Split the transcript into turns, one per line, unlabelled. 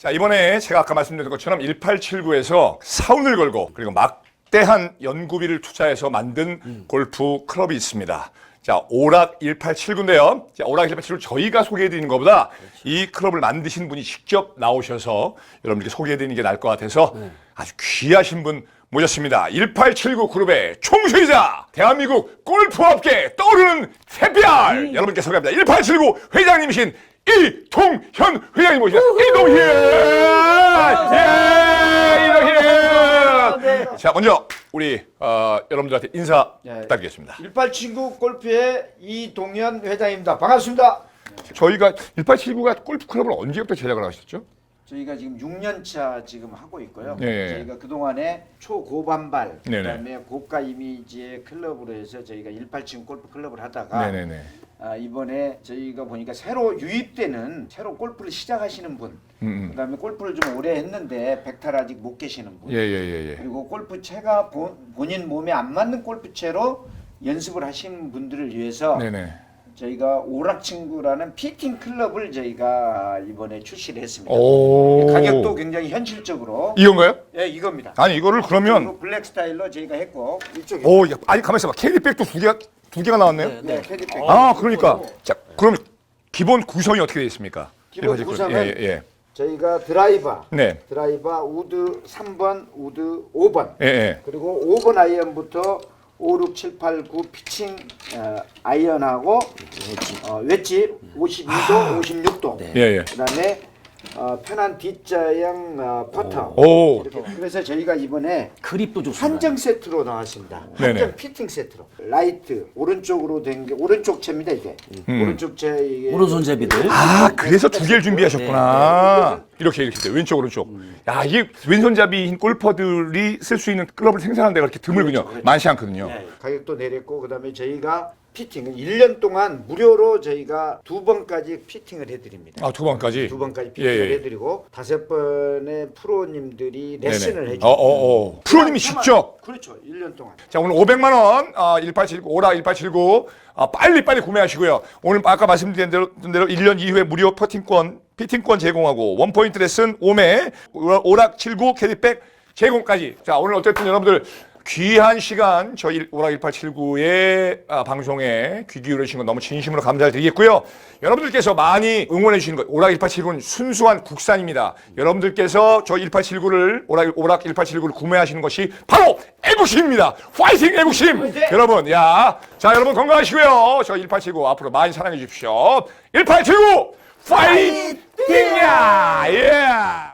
자, 이번에 제가 아까 말씀드린 것처럼 1879에서 사운을 걸고 그리고 막대한 연구비를 투자해서 만든 골프 클럽이 있습니다. 자, 오락 1879인데요. 자, 오락 1879를 저희가 소개해드리는 것보다 이 클럽을 만드신 분이 직접 나오셔서 여러분들께 소개해드리는 게 나을 것 같아서 아주 귀하신 분 모셨습니다. 1879 그룹의 총수이자 대한민국 골프업계 떠오르는 새별 여러분께 소개합니다. 1879 회장님이신 이동현 회장님 모십니다. 이동현! 예! 이동현! 자, 먼저 우리 어, 여러분들한테 인사
예.
부탁드리겠습니다.
1879 골프의 이동현 회장입니다. 반갑습니다.
저희가 1879가 골프 클럽을 언제부터 제작을 하셨죠?
저희가 지금 6년 차 지금 하고 있고요.
예.
저희가 그동안에 초고반발
네네.
그다음에 고가 이미지의 클럽으로 해서 저희가 187 골프 클럽을 하다가
네네네.
아, 이번에 저희가 보니까 새로 유입되는 새로 골프를 시작하시는 분
음,
그다음에 골프를 좀 오래 했는데 백탈 아직 못 계시는 분
예, 예, 예, 예.
그리고 골프채가 본, 본인 몸에 안 맞는 골프채로 연습을 하시는 분들을 위해서
네네.
저희가 오락친구라는 피팅 클럽을 저희가 이번에 출시를 했습니다.
오.
가격도 굉장히 현실적으로
이건가요?
예 이겁니다.
아니, 이거를 그러면
그리고 블랙 스타일로 저희가 했고 이쪽에
오, 야, 아니 가만 있어봐. 캐리백도 두 개가 두 개가 나왔네요.
네, 캐디백.
아, 그러니까 자, 그럼 기본 구성이 어떻게 되어 있습니까?
기본
1879.
구성은
예, 예.
저희가 드라이버,
네.
드라이버 우드 3번, 우드 5번
예, 예.
그리고 5번 아이언부터 5, 6, 7, 8, 9 피칭 어, 아이언하고 어, 웨지 52도, 56도.
예, 예.
그다음에 어, 편한 D자형 어, 퍼터.
오.
이렇게. 그래서 저희가 이번에
그립도 좋습니다.
한정 세트로 나왔습니다.
네네.
한정 피팅 세트로. 라이트 오른쪽으로 된 게 오른쪽 채입니다 이게. 오른쪽 채 이게.
오른손 제비들.
아, 그래서 두 개를 준비하셨구나. 이렇게 이렇게 돼. 왼쪽 오른쪽. 야, 이게 왼손잡이인 골퍼들이 쓸 수 있는 클럽을 생산하는 데가 그렇게 드물군요. 많지 않거든요.
네, 가격도 내렸고 그다음에 저희가 피팅을 1년 동안 무료로 저희가 두 번까지 피팅을 해드립니다.
아, 두 번까지.
두 번까지 피팅을
예, 예.
해드리고 다섯 번의 프로님들이 레슨을
네네.
해주고
어, 어, 어. 프로님이 직접.
그렇죠 1년 동안
자, 오늘 500만 원, 아, 1879, 오라 1879, 아, 빨리 빨리 구매하시고요. 오늘 아까 말씀드린 대로, 대로 1년 이후에 무료 퍼팅권, 피팅권 제공하고 원포인트 레슨 5매, 오락 79 캐디백 제공까지. 자, 오늘 어쨌든 여러분들 귀한 시간 저희 오락 1879의 아, 방송에 귀 기울여 주신 건 너무 진심으로 감사드리겠고요. 여러분들께서 많이 응원해 주시는 것, 오락 1879는 순수한 국산입니다. 여러분들께서 저 1879를 오락, 오락 1879를 구매하시는 것이 바로 애국심입니다. 파이팅 애국심! 여러분, 야, 자 여러분 건강하시고요. 저 1879 앞으로 많이 사랑해 주십시오. 1879 파이팅야! 예!